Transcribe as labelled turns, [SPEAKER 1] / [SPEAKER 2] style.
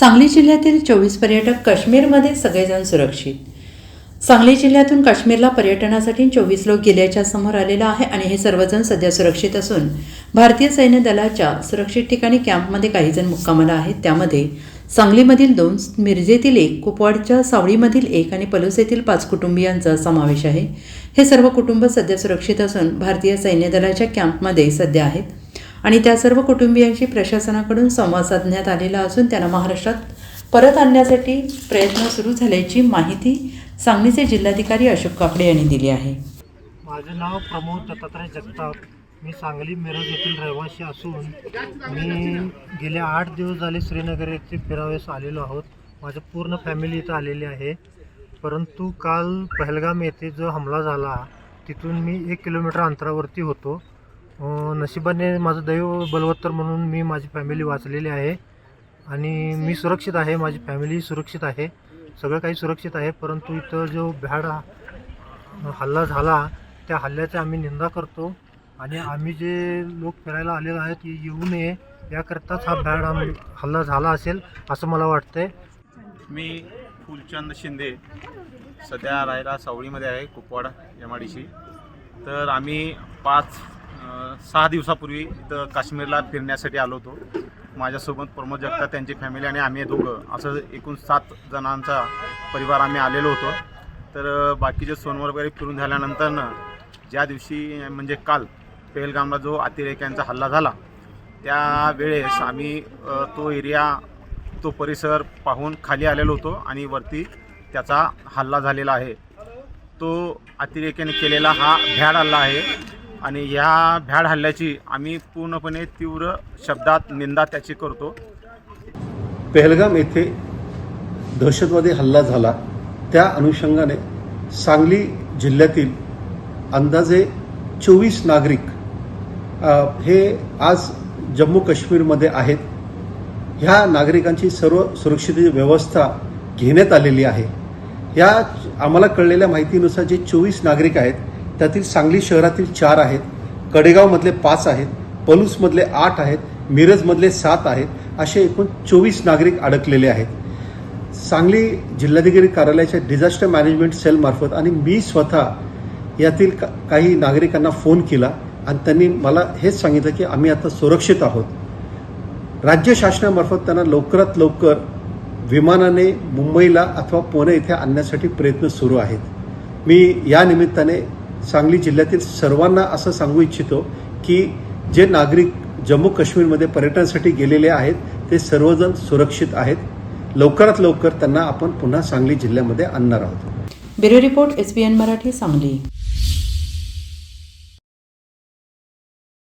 [SPEAKER 1] सांगली जिल्ह्यातील चोवीस पर्यटक काश्मीरमध्ये सगळेजण सुरक्षित. सांगली जिल्ह्यातून काश्मीरला पर्यटनासाठी चोवीस लोक गेल्याच्या समोर आलेलं आहे आणि हे सर्वजण सध्या सुरक्षित असून भारतीय सैन्य दलाच्या सुरक्षित ठिकाणी कॅम्पमध्ये काही जण मुक्कामाला आहेत. त्यामध्ये सांगलीमधील दोन मिरजेतील एक कुपवाडच्या सावळीमधील एक आणि पलूस येथील पाच कुटुंबियांचा समावेश आहे. हे सर्व कुटुंब सध्या सुरक्षित असून भारतीय सैन्य दलाच्या कॅम्पमध्ये सध्या आहेत. आणि त्या सर्व कुटुंबियांशी प्रशासनाकडून संवाद साधण्यात आलेला असून त्यांना महाराष्ट्रात परत आणण्यासाठी प्रयत्न सुरू झाल्याची माहिती सांगलीचे जिल्हाधिकारी अशोक काकडे यांनी दिली आहे.
[SPEAKER 2] माझं नाव प्रमोद दत्तात्रय जगताप. मी सांगली मिरज येथील रहिवासी असून मी गेले आठ दिवस झाले श्रीनगर येथे फिरावेस आलेलो आहोत. माझं पूर्ण फॅमिली इथं आलेली आहे. परंतु काल पहलगाम येथे जो हमला झाला तिथून मी एक किलोमीटर अंतरावरती होतो. नशिबाने माझं दैव बलवत्तर म्हणून मी माझी फॅमिली वाचलेली आहे. आणि मी सुरक्षित आहे माझी फॅमिली सुरक्षित आहे. सगळं काही सुरक्षित आहे परंतु इथं जो भ्याड हल्ला झाला त्या हल्ल्याची आम्ही निंदा करतो. आणि आम्ही जे लोक फिरायला आलेलो आहेत ते येऊ नये याकरताच हा भ्याड हल्ला झाला असेल असं मला वाटतंय.
[SPEAKER 3] मी फुलचंद शिंदे सध्या राहायला सावळीमध्ये आहे कुपवाड एम आय डी तर आम्ही पाच सहा दिवसापूर्वी इथं काश्मीरला फिरण्यासाठी आलो होतो. माझ्यासोबत प्रमोद जगताप त्यांची फॅमिली आणि आम्ही दोघं असं एकूण सात जणांचा परिवार आम्ही आलेलो होतो. तर बाकीचे सोनवर वगैरे फिरून झाल्यानंतरनं ज्या दिवशी म्हणजे काल पेहलगामला जो अतिरेक्यांचा हल्ला झाला त्यावेळेस आम्ही तो एरिया तो परिसर पाहून खाली आलेलो होतो आणि वरती त्याचा हल्ला झालेला आहे. तो अतिरेक्याने केलेला हा भ्याड हल्ला आहे. आणि ह्या भ्याड हल्ल्याची आम्ही पूर्णपणे तीव्र शब्दात निंदा त्याची करतो.
[SPEAKER 4] पहलगाम येथे दहशतवादी हल्ला झाला. त्या अनुषंगाने सांगली जिल्ह्यातील अंदाजे चोवीस नागरिक हे आज जम्मू काश्मीरमध्ये आहेत. ह्या नागरिकांची सर्व सुरक्षितेची व्यवस्था घेण्यात आलेली आहे. या आम्हाला कळलेल्या माहितीनुसार जे चोवीस नागरिक आहेत त्यातील सांगली शहरातील चार आहेत कडेगावमधले पाच आहेत पलूसमधले आठ आहेत मिरजमधले सात आहेत असे एकूण चोवीस नागरिक अडकलेले आहेत. सांगली जिल्हाधिकारी कार्यालयाच्या डिझास्टर मॅनेजमेंट सेलमार्फत आणि मी स्वतः यातील का- काही नागरिकांना फोन केला आणि त्यांनी मला हेच सांगितलं की आम्ही आता सुरक्षित आहोत. राज्य शासनामार्फत त्यांना लवकरात लवकर विमानाने मुंबईला अथवा पुणे इथे आणण्यासाठी प्रयत्न सुरू आहेत. मी या निमित्ताने सांगली जिल्ह्यातील सर्वांना असं सांगू इच्छितो की जे नागरिक जम्मू काश्मीरमध्ये पर्यटनासाठी गेलेले आहेत ते सर्वजण सुरक्षित आहेत. लवकरात लवकर त्यांना आपण पुन्हा सांगली जिल्ह्यामध्ये आणणार आहोत.
[SPEAKER 1] Bureau report S B N Marathi Sangli.